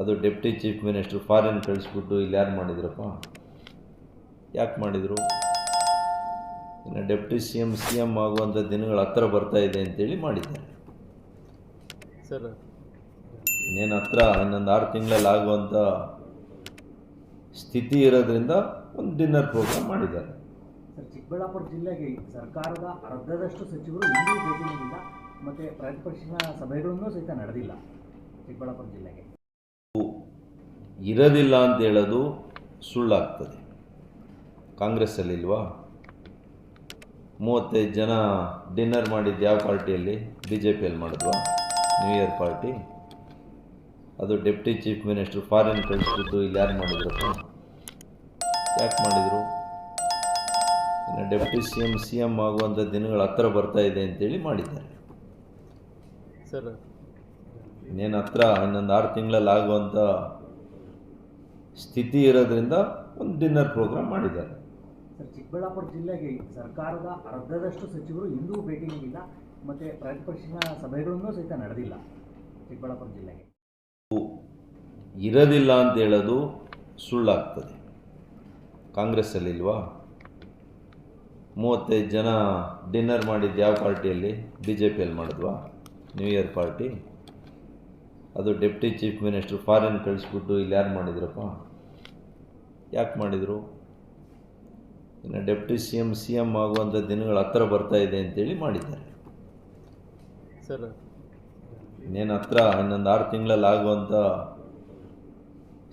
ಅದು deputy chief minister foreign ಕಳಿಸ್ಬಿಟ್ಟು ಇಲ್ಲಿ ಯಾರು ಮಾಡಿದ್ರಪ್ಪ? ಯಾಕೆ ಮಾಡಿದರು? ಇನ್ನು deputy C M C M ಆಗುವಂಥ ದಿನಗಳು ಹತ್ರ ಬರ್ತಾ ಇದೆ ಅಂತೇಳಿ ಮಾಡಿದ್ದಾರೆ. ಸರ್. ಇನ್ನೇನು ಹತ್ರ? ಇನ್ನೊಂದು ಆರು ತಿಂಗಳಲ್ಲಿ ಆಗುವಂಥ ಸ್ಥಿತಿ ಇರೋದ್ರಿಂದ ಒಂದು ಡಿನ್ನರ್ ಪ್ರೋಗ್ರಾಮ್ ಮಾಡಿದ್ದಾರೆ. ಸರ್ ಚಿಕ್ಕಬಳ್ಳಾಪುರ ಜಿಲ್ಲೆಗೆ ಸರ್ಕಾರದ ಅರ್ಧದಷ್ಟು ಸಚಿವರು ಇನ್ನೂ ಭೇಟಿ ನೀಡಿಲ್ಲ. ಮತ್ತು ಪ್ರತಿಪಕ್ಷಗಳ ಸಭೆಗಳನ್ನೂ ಸಹಿತ ನಡೆದಿಲ್ಲ ಚಿಕ್ಕಬಳ್ಳಾಪುರ ಜಿಲ್ಲೆಗೆ. ಇರೋದಿಲ್ಲ ಅಂತ ಹೇಳೋದು ಸುಳ್ಳಾಗ್ತದೆ. ಕಾಂಗ್ರೆಸ್ಸಲ್ಲಿಲ್ವಾ? ಮೂವತ್ತೈದು ಜನ ಡಿನ್ನರ್ ಮಾಡಿದ್ದು ಯಾವ ಪಾರ್ಟಿಯಲ್ಲಿ? ಬಿ ಜೆ ಪಿಯಲ್ಲಿ ಮಾಡಿದ್ವಾ? New year party? ಅದು ಡೆಪ್ಟಿ ಚೀಫ್ ಮಿನಿಸ್ಟ್ರು ಫಾರಿನ್ ಕಳಿಸ್ಬಿಟ್ಟು ಇಲ್ಲಿ ಯಾರು ಮಾಡಿದ್ರು ಯಾಕೆ ಮಾಡಿದರು? ಇನ್ನು deputy C M C M ಆಗುವಂಥ ದಿನಗಳು ಹತ್ರ ಬರ್ತಾ ಇದೆ ಅಂತೇಳಿ ಮಾಡಿದ್ದಾರೆ. ಸರ್. ಇನ್ನೇನು ಹತ್ರ ಇನ್ನೊಂದು ಆರು ತಿಂಗಳಲ್ಲಿ ಆಗುವಂಥ ಸ್ಥಿತಿ ಇರೋದ್ರಿಂದ ಒಂದು ಡಿನ್ನರ್ ಪ್ರೋಗ್ರಾಮ್ ಮಾಡಿದ್ದಾರೆ. ಸರ್ ಚಿಕ್ಕಬಳ್ಳಾಪುರ ಜಿಲ್ಲೆಗೆ ಸರ್ಕಾರದ ಅರ್ಧದಷ್ಟು ಸಚಿವರು ಇಂದೂ ಭೇಟಿ ನೀಡಿಲ್ಲ ಮತ್ತು ಪ್ರತಿಪಕ್ಷಗಳ ಸಭೆಗಳನ್ನೂ ಸಹಿತ ನಡೆದಿಲ್ಲ ಚಿಕ್ಕಬಳ್ಳಾಪುರ ಜಿಲ್ಲೆಗೆ. ಇರೋದಿಲ್ಲ ಅಂತ ಹೇಳೋದು ಸುಳ್ಳಾಗ್ತದೆ. ಕಾಂಗ್ರೆಸ್ಸಲ್ಲಿಲ್ವಾ ಮೂವತ್ತೈದು ಜನ ಡಿನ್ನರ್ ಮಾಡಿದ್ದು ಯಾವ ಪಾರ್ಟಿಯಲ್ಲಿ? ಬಿ ಜೆ ಪಿಯಲ್ಲಿ ಮಾಡಿದ್ವಾ? ನ್ಯೂ ಇಯರ್ ಪಾರ್ಟಿ ಅದು ಡೆಪ್ಟಿ ಚೀಫ್ ಮಿನಿಸ್ಟ್ರು ಫಾರಿನ್ ಕಳಿಸ್ಬಿಟ್ಟು ಇಲ್ಲಿ ಯಾರು ಮಾಡಿದ್ರಪ್ಪ? ಯಾಕೆ ಮಾಡಿದರು? ಇನ್ನು deputy C M C M ಆಗುವಂಥ ದಿನಗಳ ಹತ್ರ ಬರ್ತಾ ಇದೆ ಅಂತೇಳಿ ಮಾಡಿದ್ದಾರೆ. ಸರ್ ಇನ್ನೇನು ಹತ್ರ ಇನ್ನೊಂದು ಆರು ತಿಂಗಳಲ್ಲಿ ಆಗುವಂಥ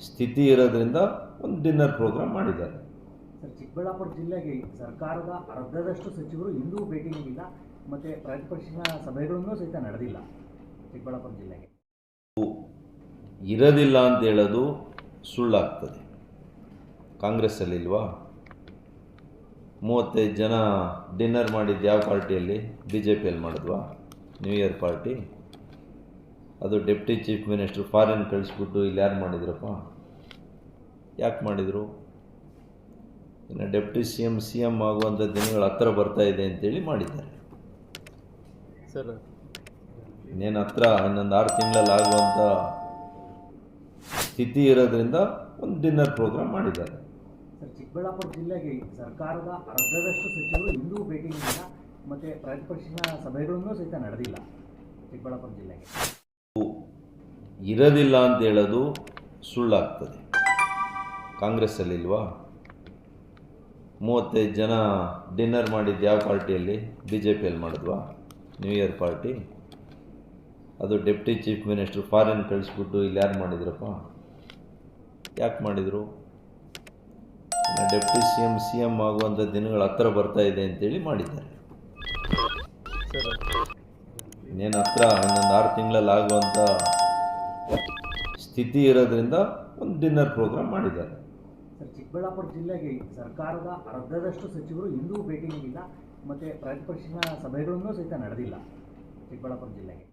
ಸ್ಥಿತಿ ಇರೋದ್ರಿಂದ ಒಂದು ಡಿನ್ನರ್ ಪ್ರೋಗ್ರಾಮ್ ಮಾಡಿದ್ದಾರೆ. ಸರ್ ಚಿಕ್ಕಬಳ್ಳಾಪುರ ಜಿಲ್ಲೆಗೆ ಸರ್ಕಾರದ ಅರ್ಧದಷ್ಟು ಸಚಿವರು ಇಂದೂ ಭೇಟಿ ನೀಡಿಲ್ಲ ಮತ್ತು ಪ್ರತಿಪಕ್ಷಗಳ ಸಭೆಗಳನ್ನು ಸಹಿತ ನಡೆದಿಲ್ಲ ಚಿಕ್ಕಬಳ್ಳಾಪುರ ಜಿಲ್ಲೆಗೆ. ಇರೋದಿಲ್ಲ ಅಂತ ಹೇಳೋದು ಸುಳ್ಳಾಗ್ತದೆ. ಕಾಂಗ್ರೆಸ್ಸಲ್ಲಿಲ್ವಾ? ಮೂವತ್ತೈದು ಜನ ಡಿನ್ನರ್ ಮಾಡಿದ್ದು ಯಾವ ಪಾರ್ಟಿಯಲ್ಲಿ? ಬಿ ಜೆ ಪಿಯಲ್ಲಿ ಮಾಡಿದ್ವಾ? New year party? ಅದು ಡೆಪ್ಟಿ ಚೀಫ್ ಮಿನಿಸ್ಟರ್ ಫಾರಿನ್ ಕಳಿಸ್ಬಿಟ್ಟು ಇಲ್ಲಿ ಯಾರು ಮಾಡಿದ್ರಪ್ಪ? ಯಾಕೆ ಮಾಡಿದರು? ಇನ್ನು deputy C M C M ಆಗುವಂಥ ದಿನಗಳು ಹತ್ರ ಬರ್ತಾ ಇದೆ ಅಂತೇಳಿ ಮಾಡಿದ್ದಾರೆ. ಸರ್ ಇನ್ನೇನು ಹತ್ರ ಇನ್ನೊಂದು ಆರು ತಿಂಗಳಲ್ಲಿ ಆಗುವಂಥ ಸ್ಥಿತಿ ಇರೋದ್ರಿಂದ ಒಂದು ಡಿನ್ನರ್ ಪ್ರೋಗ್ರಾಮ್ ಮಾಡಿದ್ದಾರೆ. ಸರ್, ಚಿಕ್ಕಬಳ್ಳಾಪುರ ಜಿಲ್ಲೆಗೆ ಸರ್ಕಾರದ ಅರ್ಧದಷ್ಟು ಸಚಿವರು ಇಂದೂ ಭೇಟಿ ನೀಡಿಲ್ಲ. ಮತ್ತು ಪ್ರತಿಪಕ್ಷಗಳ ಸಭೆಗಳನ್ನೂ ಸಹಿತ ನಡೆದಿಲ್ಲ ಚಿಕ್ಕಬಳ್ಳಾಪುರ ಜಿಲ್ಲೆಗೆ. ಇರೋದಿಲ್ಲ ಅಂತ ಹೇಳೋದು ಸುಳ್ಳಾಗ್ತದೆ. ಕಾಂಗ್ರೆಸ್ಸಲ್ಲಿಲ್ವಾ? ಮೂವತ್ತೈದು ಜನ ಡಿನ್ನರ್ ಮಾಡಿದ್ದು ಯಾವ ಪಾರ್ಟಿಯಲ್ಲಿ? ಬಿ ಜೆ ಪಿಯಲ್ಲಿ ಮಾಡಿದ್ವಾ? New year party? ಅದು ಡೆಪ್ಟಿ ಚೀಫ್ ಮಿನಿಸ್ಟ್ರು ಫಾರಿನ್ ಕಳಿಸ್ಬಿಟ್ಟು ಇಲ್ಲಿ ಯಾರು ಮಾಡಿದ್ರಪ್ಪ? ಯಾಕೆ ಮಾಡಿದರು? Deputy C M C M ಆಗುವಂಥ ದಿನಗಳು ಹತ್ರ ಬರ್ತಾ ಇದೆ ಅಂತೇಳಿ ಮಾಡಿದ್ದಾರೆ. ಇನ್ನೇನು ಹತ್ರ ಇನ್ನೊಂದು ಆರು ತಿಂಗಳಲ್ಲಿ ಆಗುವಂಥ ಸ್ಥಿತಿ ಇರೋದ್ರಿಂದ ಒಂದು ಡಿನ್ನರ್ ಪ್ರೋಗ್ರಾಮ್ ಮಾಡಿದ್ದಾರೆ. ಚಿಕ್ಕಬಳ್ಳಾಪುರ ಜಿಲ್ಲೆಗೆ ಸರ್ಕಾರದ ಅರ್ಧದಷ್ಟು ಸಚಿವರು ಇಂದೂ ಭೇಟಿ ನೀಡಿಲ್ಲ, ಮತ್ತು ಪ್ರತಿಪಕ್ಷ ಸಭೆಗಳನ್ನೂ ಸಹಿತ ನಡೆದಿಲ್ಲ ಚಿಕ್ಕಬಳ್ಳಾಪುರ ಜಿಲ್ಲೆಗೆ.